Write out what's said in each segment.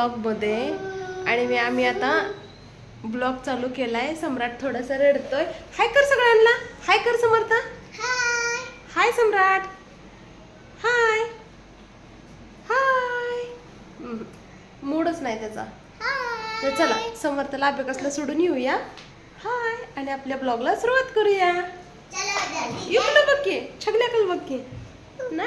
ब्लॉगमध्ये. आणि मी आम्ही आता ब्लॉग चालू केलाय. सम्राट थोडासा रडतोय. हाय कर सगळ्यांना. हाय कर समर्था. हाय. सम्राट. हाय. हाय. मूडच नाही त्याचा. तर चला समर्थला अभ्यासला सोडून येऊया. हाय. आणि आपल्या ब्लॉगला सुरुवात करूया. इकडं बघ की. छगल्याकल बघ की. ना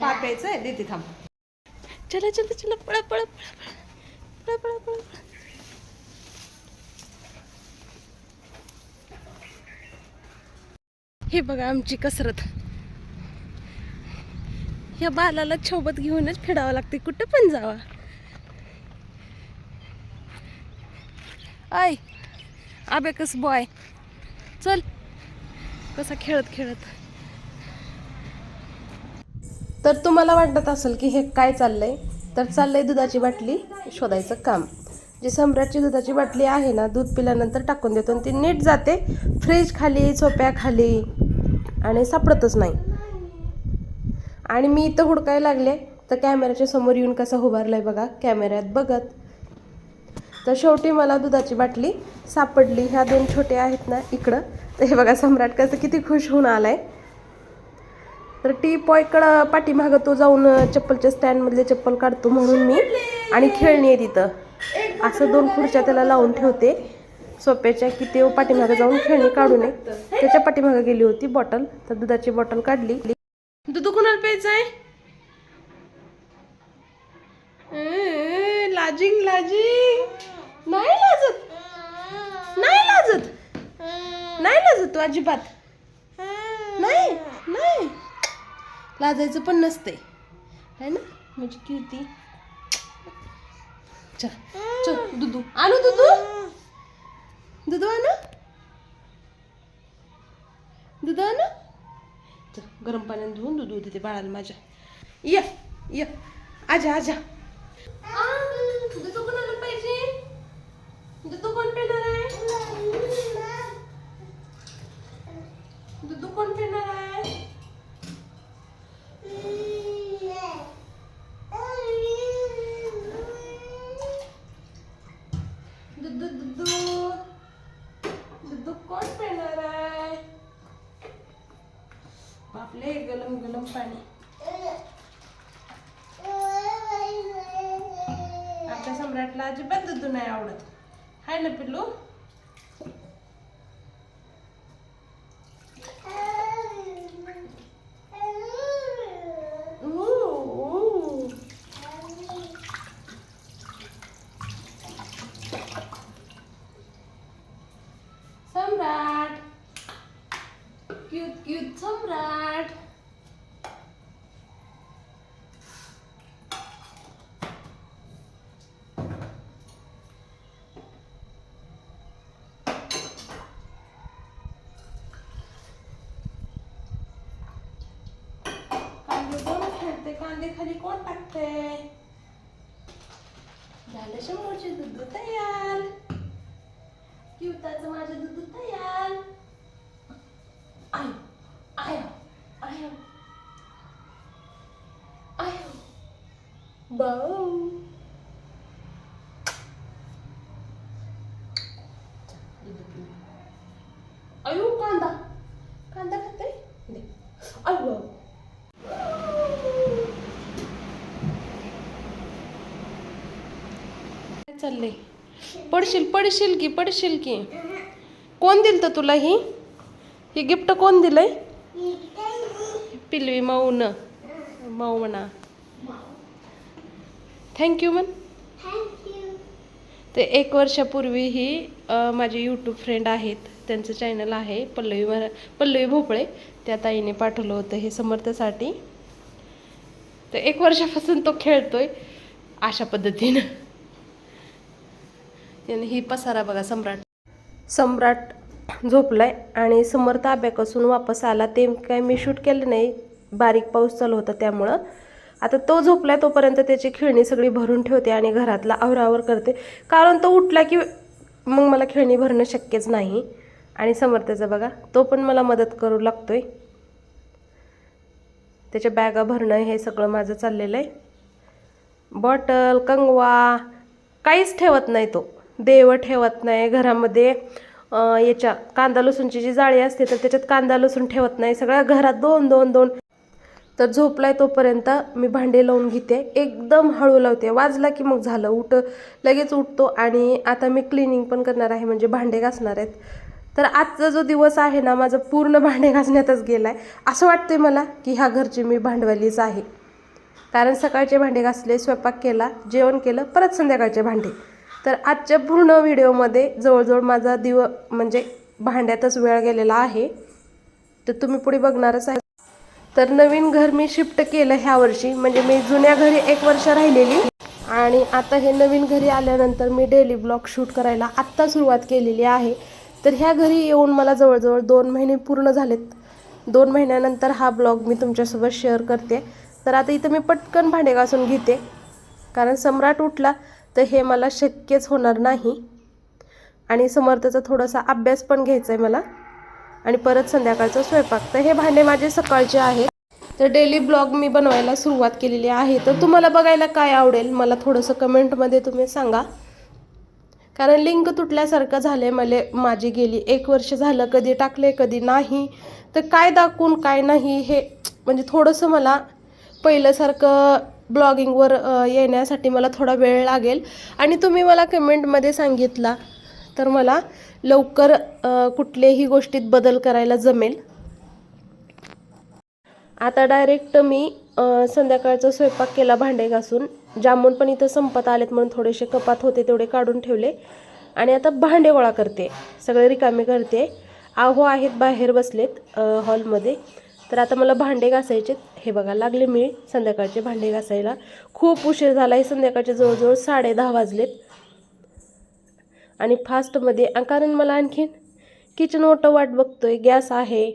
पाप यायचं आहे देते थांब. चला चला चला पळा पळा पळा पळा पळा. पळा हे बघा आमची कसरत. या बालाला सोबत घेऊनच फिरावं लागते कुठं पण जावा. आय अबेकस बॉय चल कसा खेळत खेळत तर तुम्हाला वाटत असेल की हे काय चाललंय? तर चाललंय दुधाची बाटली शोधायचं काम. जी सम्राटची दुधाची बाटली आहे ना दूध पिल्यानंतर टाकून देतो आणि ती नीट जाते. फ्रीज खाली सोप्या खाली आणि सापडतच नाही. आणि मी इथं हुडकायला लागले तर कॅमेऱ्याच्या समोर येऊन कसा आहे बघा. कॅमेऱ्यात बघत. तर शेवटी मला दुधाची बाटली सापडली. ह्या दोन छोटे आहेत ना इकडं. तर हे बघा सम्राट कसं किती खुश होऊन आलाय. तर टी पॉयकडं पाठीमागं तो जाऊन चप्पलच्या स्टँडमधले चप्पल काढतो म्हणून मी आणि खेळणी आहे तिथं. असं दोन खुर्च्या त्याला लावून ठेवते. सोप्याच्या की ते पाठीमागं जाऊन खेळणी काढू नये. त्याच्या पाठीमागं गेली होती बॉटल. तर दुधाची बॉटल काढली. दूध कुणाला प्यायचं आहे लाजिंग लाजिंग. नाही लाजत. नाही लाजत. नाही लाजत तू अजिबात. नाही नाही. लाजायचं पण नसते है ना? म्हणजे कीर्ती. चल चल दुधू आणू दुधू दुधू आणू? दूध आणू? चल गरम पाण्याने धुवून दूध देते बाळाला माझ्या. या या. आजा आजा. दूध कोणाला पाहिजे? दूध कोण पिणार आहे? दूध कोण पिणार सम्राटला अजिबात दुधू नाही आवडत. हाय ना पिल्लू? सम्राट. क्यूट क्यूट सम्राट कांदे कोण खेळते खाली कोण टाकते झालं शंभरचे दूध तयार. किवताचं माझं दूध तयार. आय आय आय आय. बाऊ अयो कांदा. कांदा खाते दे. अयो काय चाललंय पडशील पडशील की पडशील की. कोण दिल तर तुला ही? ही गिफ्ट कोण दिलंय? पिलवी माऊन माऊ म्हणा थँक्यू म्हण ते एक वर्षापूर्वी ही माझे यूट्यूब फ्रेंड आहेत. त्यांचं चॅनल आहे पल्लवी मरा पल्लवी भोपळे. त्या ताईने पाठवलं होतं हे समर्थसाठी. तर एक वर्षापासून तो खेळतोय अशा पद्धतीनं. त्याने ही पसारा बघा सम्राट. सम्राट झोपलाय आणि समर्थ अभ्याकासून वापस आला. ते काय मी शूट केलं नाही. बारीक पाऊस चालू होता त्यामुळं. आता तो झोपलाय तोपर्यंत त्याची खेळणी सगळी भरून ठेवते आणि घरातला आवरावर करते. कारण तो उठला की मग मला खेळणी भरणं शक्यच नाही. आणि समर्थाचा बघा तो पण मला मदत करू लागतोय. त्याच्या बॅगा भरणं हे सगळं माझं चाललेलं आहे. बॉटल कंगवा काहीच ठेवत नाही तो. देव ठेवत नाही घरामध्ये याच्या कांदा लसूणची जी जाळी असते तर त्याच्यात कांदा लसूण ठेवत नाही. सगळ्या घरात दोन दोन दोन. तर झोपलाय तोपर्यंत मी भांडे लावून घेते. एकदम हळू लावते. वाजला की मग झालं. उठ लगेच उठतो आणि आता मी क्लिनिंग पण करणार आहे म्हणजे भांडे घासणार आहेत. तर आजचा जो दिवस आहे ना माझं पूर्ण भांडे घासण्यातच गेला आहे असं वाटतंय मला की ह्या घरची मी भांडवलीच आहे. कारण सकाळचे भांडे घासले स्वयंपाक केला जेवण केलं परत संध्याकाळचे भांडे. तर आजच्या पूर्ण व्हिडिओमध्ये जवळजवळ माझा दिव म्हणजे भांड्यातच वेळ गेलेला आहे. तर तुम्ही पुढे बघणारच आहे. तर नवीन घर मी शिफ्ट केलं ह्या वर्षी. म्हणजे मी जुन्या घरी एक वर्ष राहिलेली. आणि आता हे नवीन घरी आल्यानंतर मी डेली ब्लॉग शूट करायला आत्ता सुरुवात केलेली आहे. तर ह्या घरी येऊन मला जवळजवळ दोन महिने पूर्ण झालेत. दोन महिन्यानंतर हा ब्लॉग मी तुमच्यासोबत शेअर करते. तर आता इथं मी पटकन भांडे घासून घेते. कारण सम्राट उठला. तर हे मला शक्यच होणार नाही. आणि समर्थाचा थोडासा अभ्यास पण घ्यायचा आहे मला. आणि परत संध्याकाळचा स्वयंपाक. तर हे भांडे माझे सकाळचे आहेत. तर डेली ब्लॉग मी बनवायला सुरुवात केलेली आहे. तर तुम्हाला बघायला काय आवडेल मला थोडंसं कमेंटमध्ये तुम्ही सांगा. कारण लिंक तुटल्यासारखं झालं आहे मला माझी गेली एक वर्ष झालं कधी टाकले कधी नाही. तर काय दाखवून काय नाही हे म्हणजे थोडंसं मला पहिल्यासारखं ब्लॉगिंगवर येण्यासाठी मला थोडा वेळ लागेल. आणि तुम्ही मला कमेंटमध्ये सांगितला तर मला लवकर कुठल्याही गोष्टीत बदल करायला जमेल. आता डायरेक्ट मी संध्याकाळचा स्वयंपाक केला भांडे घासून. जामून पण इथं संपत आलेत म्हणून थोडेसे कपात होते तेवढे काढून ठेवले. आणि आता भांडे गोळा करते. सगळे रिकामे करते. आहो आहेत बाहेर बसलेत हॉलमध्ये. तर आता मला भांडे घासायचे हे बघा लागले मी संध्याकाळचे भांडे घासायला. खूप उशीर झाला आहे संध्याकाळचे जवळजवळ साडे दहा वाजलेत. आणि फास्टमध्ये कारण मला आणखीन किचन ओटं वाट बघतोय गॅस आहे.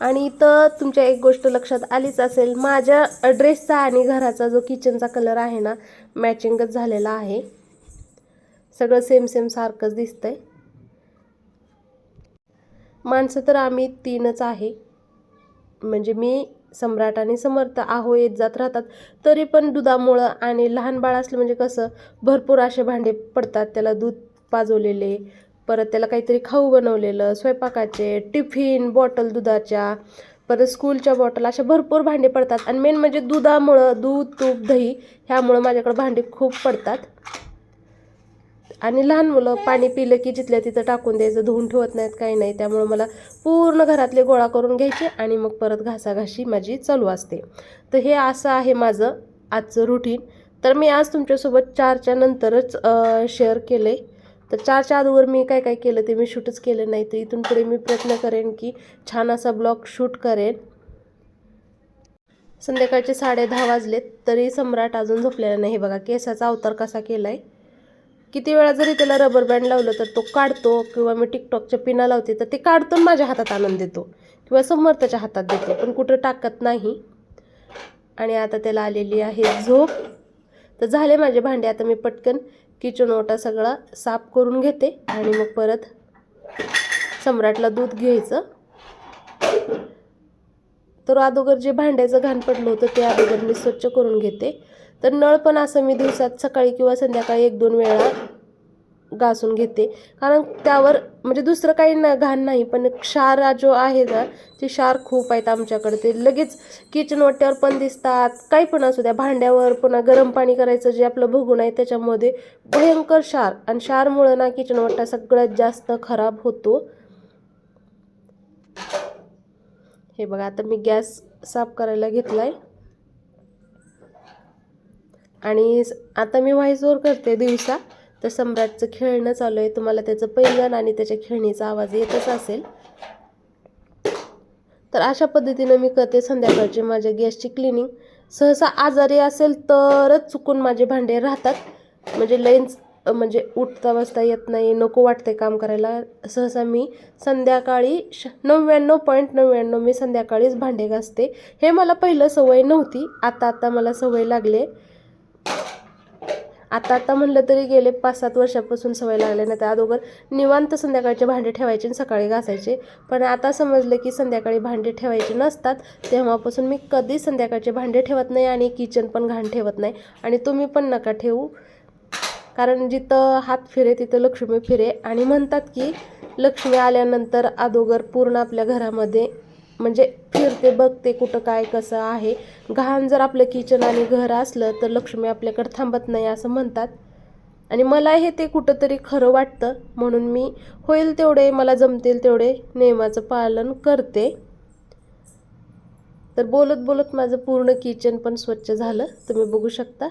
आणि इथं तुमच्या एक गोष्ट लक्षात आलीच असेल माझ्या ड्रेसचा आणि घराचा जो किचनचा कलर आहे ना मॅचिंगच झालेला आहे. सगळं सेम सेम सारखंच दिसतंय. माणसं तर आम्ही तीनच आहे. म्हणजे मी सम्राट आणि समर्थ आहो येत जात राहतात. तरी पण दुधामुळं आणि लहान बाळ असलं म्हणजे कसं भरपूर असे भांडे पडतात. त्याला दूध पाजवलेले परत त्याला काहीतरी खाऊ बनवलेलं स्वयंपाकाचे टिफिन बॉटल दुधाच्या परत स्कूलच्या बॉटल अशा भरपूर भांडे पडतात. आणि मेन म्हणजे दुधामुळं दूध तूप दही ह्यामुळं माझ्याकडं भांडे खूप पडतात. आणि लहान मुलं पाणी पिलं की जिथल्या तिथं टाकून द्यायचं धुवून ठेवत नाहीत काही नाही. त्यामुळं मला पूर्ण घरातले गोळा करून घ्यायचे आणि मग परत घासाघाशी माझी चालू असते. तर हे असं आहे माझं आजचं रुटीन तर मी आज तुमच्यासोबत चारच्या नंतरच शेअर केलं आहे तर चारच्या अगोदर मी काय काय केलं ते मी शूटच केलं नाही. तर इथून पुढे मी प्रयत्न करेन की छान असा ब्लॉग शूट करेन. संध्याकाळचे साडे दहा वाजलेत तरी सम्राट अजून झोपलेला नाही. हे बघा केसाचा अवतार कसा केला आहे किती वेळा जरी त्याला रबर बँड लावलं तर तो काढतो किंवा मी टिकटॉकच्या पिना लावते तर ते काढतो माझ्या हातात आणून देतो किंवा समर्थाच्या हातात देतो पण कुठं टाकत नाही. आणि आता त्याला आलेली आहे झोप. तर झाले माझे भांडे आता मी पटकन किचन ओटा सगळा साफ करून घेते आणि मग परत सम्राटला दूध घ्यायचं. तर अगोदर जे भांड्याचं घाण पडलं होतं ते अगोदर मी स्वच्छ करून घेते. तर नळ पण असं मी दिवसात सकाळी किंवा संध्याकाळी एक दोन वेळा घासून घेते. कारण त्यावर म्हणजे दुसरं काही ना घाण नाही पण क्षार जो आहे ना ते क्षार खूप आहेत आमच्याकडे. ते लगेच किचन वाट्यावर पण दिसतात काही पण असू द्या. भांड्यावर पुन्हा गरम पाणी करायचं जे आपलं भुगून आहे त्याच्यामध्ये भयंकर क्षार. आणि क्षारमुळं ना किचन वाटा सगळ्यात जास्त खराब होतो. हे बघा आता मी गॅस साफ करायला घेतला आहे आणि आता मी व्हॉइस ओव्हर करते दिवसा. तर सम्राटचं खेळणं चालू आहे. तुम्हाला त्याचं पैंजण आणि त्याच्या खेळणीचा आवाज येतच असेल. तर अशा पद्धतीनं मी करते संध्याकाळची माझ्या गॅसची क्लिनिंग. सहसा आजारी असेल तरच चुकून माझे भांडे राहतात. म्हणजे लेन्स म्हणजे उठता बसता येत नाही नको वाटते काम करायला. सहसा मी संध्याकाळी श नव्याण्णव पॉईंट नव्याण्णव मी संध्याकाळीच भांडे घासते. हे मला पहिलं सवय नव्हती. आता आता मला सवय लागले. आता आता म्हणलं तरी गेले पाच सात वर्षापासून सवय लागले ना त्या अगोदर निवांत संध्याकाळचे भांडे ठेवायचे आणि सकाळी घासायचे. पण आता समजलं की संध्याकाळी भांडे ठेवायचे नसतात. तेव्हापासून मी कधी संध्याकाळचे भांडे ठेवत नाही आणि किचन पण घाण ठेवत नाही. आणि तुम्ही पण नका ठेवू. कारण जिथं हात फिरे तिथं लक्ष्मी फिरे. आणि म्हणतात की लक्ष्मी आल्यानंतर अगोदर पूर्ण आपल्या घरामध्ये म्हणजे फिरते बघते कुठं काय कसं आहे. घाण जर आपलं किचन आणि घर असलं तर लक्ष्मी आपल्याकडे थांबत नाही असं म्हणतात. आणि मला हे ते कुठंतरी खरं वाटतं म्हणून मी होईल तेवढे मला जमतील तेवढे नियमाचं पालन करते. तर बोलत बोलत माझं पूर्ण किचन पण स्वच्छ झालं. तुम्ही बघू शकता.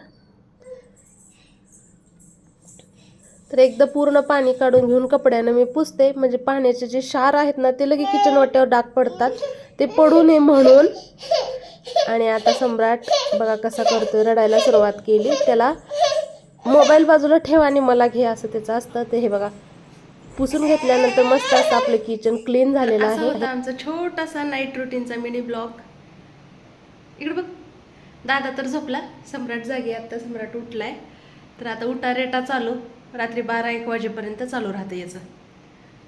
तर एकदा पूर्ण पाणी काढून घेऊन कपड्यानं मी पुसते. म्हणजे पाण्याचे जे क्षार आहेत ना ते लगे किचन वाट्यावर डाग पडतात. ते पडू नये म्हणून. आणि आता सम्राट बघा कसा करतोय रडायला सुरुवात केली. त्याला मोबाईल बाजूला ठेव आणि मला घे असं त्याचं असतं. ते हे बघा पुसून घेतल्यानंतर मस्त असं आपलं किचन क्लीन झालेलं आहे. आमचा छोटासा नाईट रुटीनचा मिनी ब्लॉग इकडे बघ. दादा तर झोपला. सम्राट जागी आता सम्राट उठलाय. तर आता उठा रेटा चालू. रात्री बारा एक वाजेपर्यंत चालू राहतं याचं.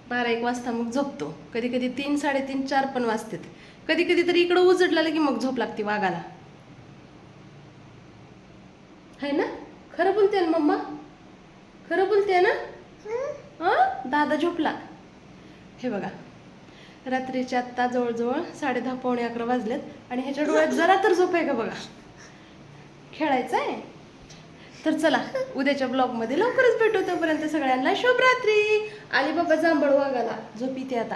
बारा एक वाजता मग झोपतो. कधी कधी तीन साडेतीन चार पण वाजतात. कधी कधी तरी इकडं उजडलं की मग झोप लागते वाघाला. है ना? खरं बोलते ना मम्मा? खरं बोलते ना? हा? दादा झोपला. हे बघा. रात्रीच्या आत्ता जवळजवळ साडे दहा पावणे अकरा वाजलेत आणि ह्याच्या डोळ्यात जरा तर झोप आहे का बघा? खेळायचं आहे तर चला उद्याच्या ब्लॉगमध्ये लवकरच भेटू तोपर्यंत सगळ्यांना शुभरात्री. आली बाबा जांभळ वागाला झोपी ते आता.